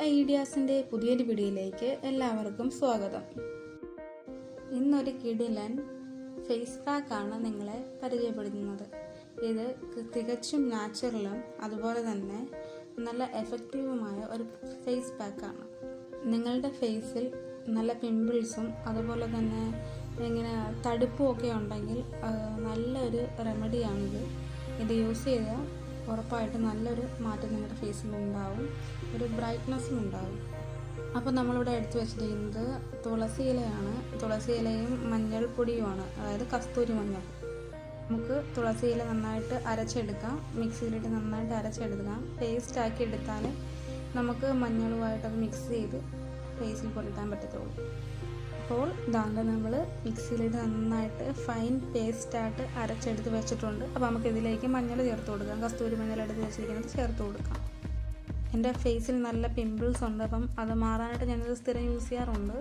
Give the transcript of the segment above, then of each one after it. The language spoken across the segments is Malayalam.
ഐഡിയാസിന്റെ പുതിയൊരു വീഡിയോയിലേക്ക് എല്ലാവർക്കും സ്വാഗതം. ഇന്നൊരു കിടിലൻ ഫേസ് പാക്കാണ് നിങ്ങളെ പരിചയപ്പെടുത്തുന്നത്. ഇത് തികച്ചും നാച്ചുറലും അതുപോലെ തന്നെ നല്ല എഫക്റ്റീവുമായ ഒരു ഫേസ് പാക്കാണ് നിങ്ങളുടെ ഫേസിൽ നല്ല പിമ്പിൾസും അതുപോലെ തന്നെ ഇങ്ങനെ തടുപ്പും ഒക്കെ ഉണ്ടെങ്കിൽ നല്ലൊരു റെമഡിയാണിത് ഇത് യൂസ് ചെയ്താൽ ഉറപ്പായിട്ടും നല്ലൊരു മാറ്റം നിങ്ങളുടെ ഫേസിൽ ഉണ്ടാവും. ഒരു ബ്രൈറ്റ്നെസ്സും ഉണ്ടാവും. അപ്പോൾ നമ്മളിവിടെ എടുത്തു വെച്ചിരിക്കുന്നത് തുളസി ഇലയാണ്. തുളസി ഇലയും മഞ്ഞൾപ്പൊടിയുമാണ്. അതായത് കസ്തൂരി മഞ്ഞൾ. നമുക്ക് തുളസി ഇല നന്നായിട്ട് അരച്ചെടുക്കാം. മിക്സിയിലിട്ട് നന്നായിട്ട് അരച്ചെടുക്കാം. പേസ്റ്റ് ആക്കി എടുത്താൽ നമുക്ക് മഞ്ഞളുമായിട്ട് അത് മിക്സ് ചെയ്ത് ഫേസിൽ പുരട്ടാൻ പറ്റത്തുള്ളൂ. അപ്പോൾ ഇതാണ്ട് നമ്മൾ മിക്സിയിലിട്ട് നന്നായിട്ട് ഫൈൻ പേസ്റ്റായിട്ട് അരച്ചെടുത്ത് വെച്ചിട്ടുണ്ട്. അപ്പോൾ നമുക്ക് ഇതിലേക്ക് മഞ്ഞൾ ചേർത്ത് കൊടുക്കാം. കസ്തൂരി മഞ്ഞൾ എടുത്ത് വെച്ചിരിക്കുന്നത് ചേർത്ത് കൊടുക്കാം. എന്റെ ഫേസിൽ നല്ല പിമ്പിൾസ് ഉണ്ട്. അപ്പം അത് മാറാനായിട്ട് ഞാനിത് സ്ഥിരം യൂസ് ചെയ്യാറുണ്ട്.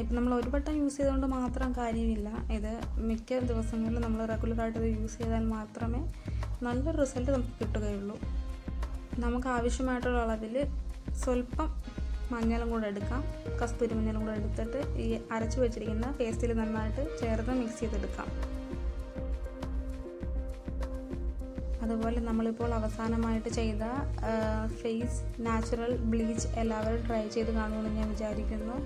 ഇപ്പം നമ്മൾ ഒരു വട്ടം യൂസ് ചെയ്തുകൊണ്ട് മാത്രം കാര്യമില്ല. ഇത് മിക്ക ദിവസങ്ങളിലും നമ്മൾ റെഗുലറായിട്ട് ഇത് യൂസ് ചെയ്താൽ മാത്രമേ നല്ലൊരു റിസൾട്ട് നമുക്ക് കിട്ടുകയുള്ളൂ. നമുക്ക് ആവശ്യമായിട്ടുള്ള അളവിൽ സ്വല്പം മഞ്ഞളും കൂടെ എടുക്കാം. കസ്തൂരി മഞ്ഞളും കൂടെ എടുത്തിട്ട് ഈ അരച്ചു വെച്ചിരിക്കുന്ന പേസ്റ്റിൽ നന്നായിട്ട് ചേർത്ത് മിക്സ് ചെയ്തെടുക്കാം. അതുപോലെ നമ്മളിപ്പോൾ അവസാനമായിട്ട് ചെയ്ത ഫേസ് നാച്ചുറൽ ബ്ലീച്ച് എല്ലാവരും ട്രൈ ചെയ്ത് കാണുമെന്ന് ഞാൻ വിചാരിക്കുന്നു.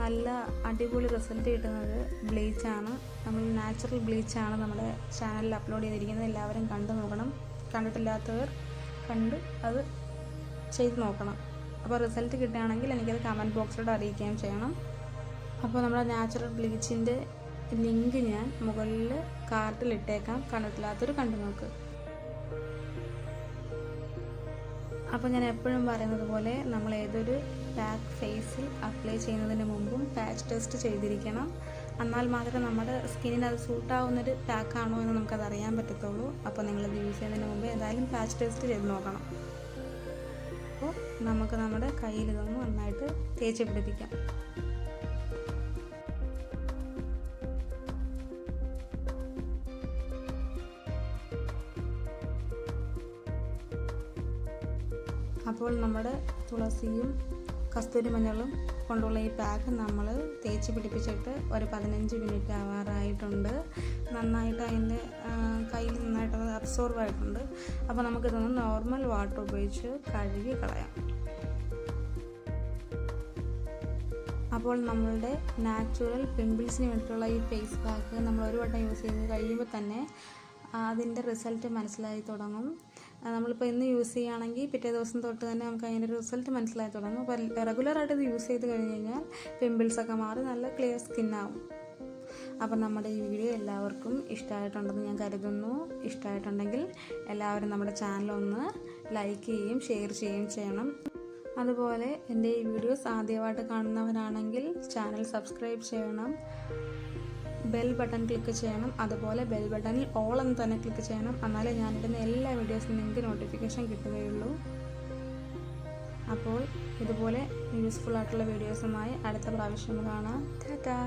നല്ല അടിപൊളി റിസൾട്ട് കിട്ടുന്നത് ബ്ലീച്ചാണ് നമ്മൾ നാച്ചുറൽ ബ്ലീച്ചാണ് നമ്മുടെ ചാനലിൽ അപ്ലോഡ് ചെയ്തിരിക്കുന്നത്. എല്ലാവരും കണ്ടു നോക്കണം. കണ്ടിട്ടില്ലാത്തവർ കണ്ട് അത് ചെയ്ത് നോക്കണം. അപ്പോൾ റിസൾട്ട് കിട്ടുകയാണെങ്കിൽ എനിക്കത് കമന്റ് ബോക്സിലൂടെ അറിയിക്കുകയും ചെയ്യണം. അപ്പോൾ നമ്മുടെ നാച്ചുറൽ ബ്ലീച്ചിന്റെ ലിങ്ക് ഞാൻ മുകളിൽ കാർട്ടിൽ ഇട്ടേക്കാം. കണ്ടിട്ടില്ലാത്തൊരു കണ്ടു നോക്ക്. അപ്പോൾ ഞാൻ എപ്പോഴും പറയുന്നത് പോലെ നമ്മൾ ഏതൊരു പാക്ക് ഫേസിൽ അപ്ലൈ ചെയ്യുന്നതിന് മുമ്പും പാച്ച് ടെസ്റ്റ് ചെയ്തിരിക്കണം. എന്നാൽ മാത്രമേ നമ്മുടെ സ്കിന്നിന് അത് സൂട്ടാവുന്നൊരു പാക്കാണോ എന്ന് നമുക്കത് അറിയാൻ പറ്റത്തുള്ളൂ. അപ്പോൾ നിങ്ങളത് യൂസ് ചെയ്യുന്നതിന് മുമ്പ് ഏതായാലും പാച്ച് ടെസ്റ്റ് ചെയ്ത് നോക്കണം. നമുക്ക് നമ്മുടെ കയ്യിൽ ഇതൊന്ന് നന്നായിട്ട് തേച്ച് പിടിപ്പിക്കാം. അപ്പോൾ നമ്മുടെ തുളസിയും കസ്തൂരി മഞ്ഞളും കൊണ്ടുള്ള ഈ പാക്ക് നമ്മൾ തേച്ച് പിടിപ്പിച്ചിട്ട് ഒരു പതിനഞ്ച് മിനിറ്റ് ആവാറായിട്ടുണ്ട്. നന്നായിട്ട് അതിന്റെ കയ്യിൽ നന്നായിട്ട് അത് അബ്സോർവ് ആയിട്ടുണ്ട്. അപ്പോൾ നമുക്കിതൊന്ന് നോർമൽ വാട്ടർ ഉപയോഗിച്ച് കഴുകി കളയാം. അപ്പോൾ നമ്മളുടെ നാച്ചുറൽ പിമ്പിൾസിന് വേണ്ടിയിട്ടുള്ള ഈ ഫേസ് പാക്ക് നമ്മൾ ഒരു വട്ടം യൂസ് ചെയ്ത് കഴിയുമ്പോൾ തന്നെ അതിന്റെ റിസൾട്ട് മനസ്സിലായി തുടങ്ങും. നമ്മളിപ്പോൾ ഇന്ന് യൂസ് ചെയ്യുകയാണെങ്കിൽ പിറ്റേ ദിവസം തൊട്ട് തന്നെ നമുക്ക് അതിന്റെ റിസൾട്ട് മനസ്സിലായി തുടങ്ങും. അപ്പോൾ റെഗുലറായിട്ട് ഇത് യൂസ് ചെയ്ത് കഴിഞ്ഞ് കഴിഞ്ഞാൽ പിമ്പിൾസൊക്കെ മാറി നല്ല ക്ലിയർ സ്കിന്നാവും അപ്പം നമ്മുടെ ഈ വീഡിയോ എല്ലാവർക്കും ഇഷ്ടമായിട്ടുണ്ടെന്ന് ഞാൻ കരുതുന്നു. ഇഷ്ടമായിട്ടുണ്ടെങ്കിൽ എല്ലാവരും നമ്മുടെ ചാനൽ ഒന്ന് ലൈക്ക് ചെയ്യുകയും ഷെയർ ചെയ്യുകയും ചെയ്യണം. അതുപോലെ എന്റെ ഈ വീഡിയോസ് ആദ്യമായിട്ട് കാണുന്നവരാണെങ്കിൽ ചാനൽ സബ്സ്ക്രൈബ് ചെയ്യണം. ബെൽ ബട്ടൺ ക്ലിക്ക് ചെയ്യണം. അതുപോലെ ബെൽ ബട്ടണിൽ ഓൾ എന്ന് തന്നെ ക്ലിക്ക് ചെയ്യണം. എന്നാലേ ഞാനിടുന്ന എല്ലാ വീഡിയോസും നിങ്ങൾക്ക് നോട്ടിഫിക്കേഷൻ കിട്ടുകയുള്ളൂ. അപ്പോൾ ഇതുപോലെ യൂസ്ഫുൾ ആയിട്ടുള്ള വീഡിയോസുമായി അടുത്ത പ്രാവശ്യം കാണാം. ടാറ്റാ.